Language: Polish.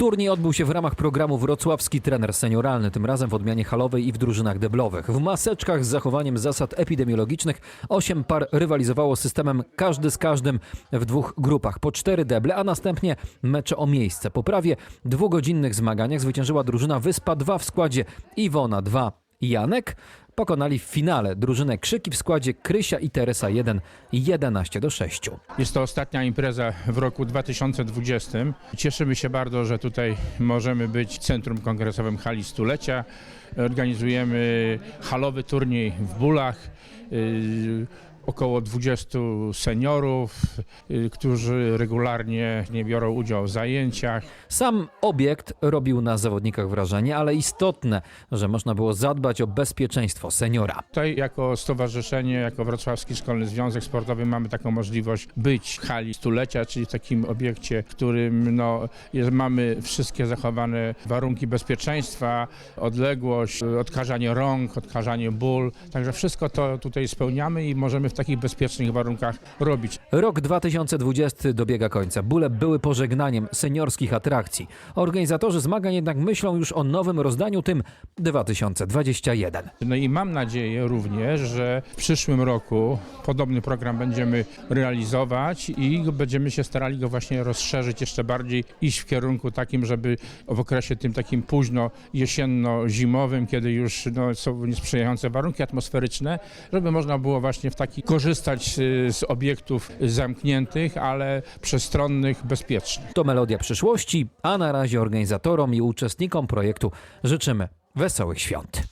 Turniej odbył się w ramach programu Wrocławski Trener Senioralny, tym razem w odmianie halowej i w drużynach deblowych. W maseczkach z zachowaniem zasad epidemiologicznych osiem par rywalizowało systemem każdy z każdym w dwóch grupach po cztery deble, a następnie mecze o miejsce. Po prawie dwugodzinnych zmaganiach zwyciężyła drużyna Wyspa 2 w składzie Iwona 2 i Janek. Pokonali w finale drużynę Krzyki w składzie Krysia i Teresa 1 11 do 6. Jest to ostatnia impreza w roku 2020. Cieszymy się bardzo, że tutaj możemy być Centrum Kongresowym Hali Stulecia. Organizujemy halowy turniej w Bólach. Około 20 seniorów, yy, którzy regularnie nie biorą udziału w zajęciach. Sam obiekt robił na zawodnikach wrażenie, ale istotne, że można było zadbać o bezpieczeństwo seniora. Tutaj jako stowarzyszenie, jako Wrocławski Szkolny Związek Sportowy mamy taką możliwość być w hali stulecia, czyli w takim obiekcie, w którym no, jest, mamy wszystkie zachowane warunki bezpieczeństwa, odległość, odkażanie rąk, odkażanie ból. Także wszystko to tutaj spełniamy i możemy w takich bezpiecznych warunkach robić. Rok 2020 dobiega końca. Bóle były pożegnaniem seniorskich atrakcji. Organizatorzy zmagań jednak myślą już o nowym rozdaniu, tym 2021. No i mam nadzieję również, że w przyszłym roku podobny program będziemy realizować i będziemy się starali go właśnie rozszerzyć jeszcze bardziej, iść w kierunku takim, żeby w okresie tym takim późno jesienno-zimowym, kiedy już no, są niesprzyjające warunki atmosferyczne, żeby można było właśnie w taki korzystać y, z obiektów zamkniętych, ale przestronnych, bezpiecznych. To melodia przyszłości, a na razie organizatorom i uczestnikom projektu życzymy wesołych świąt.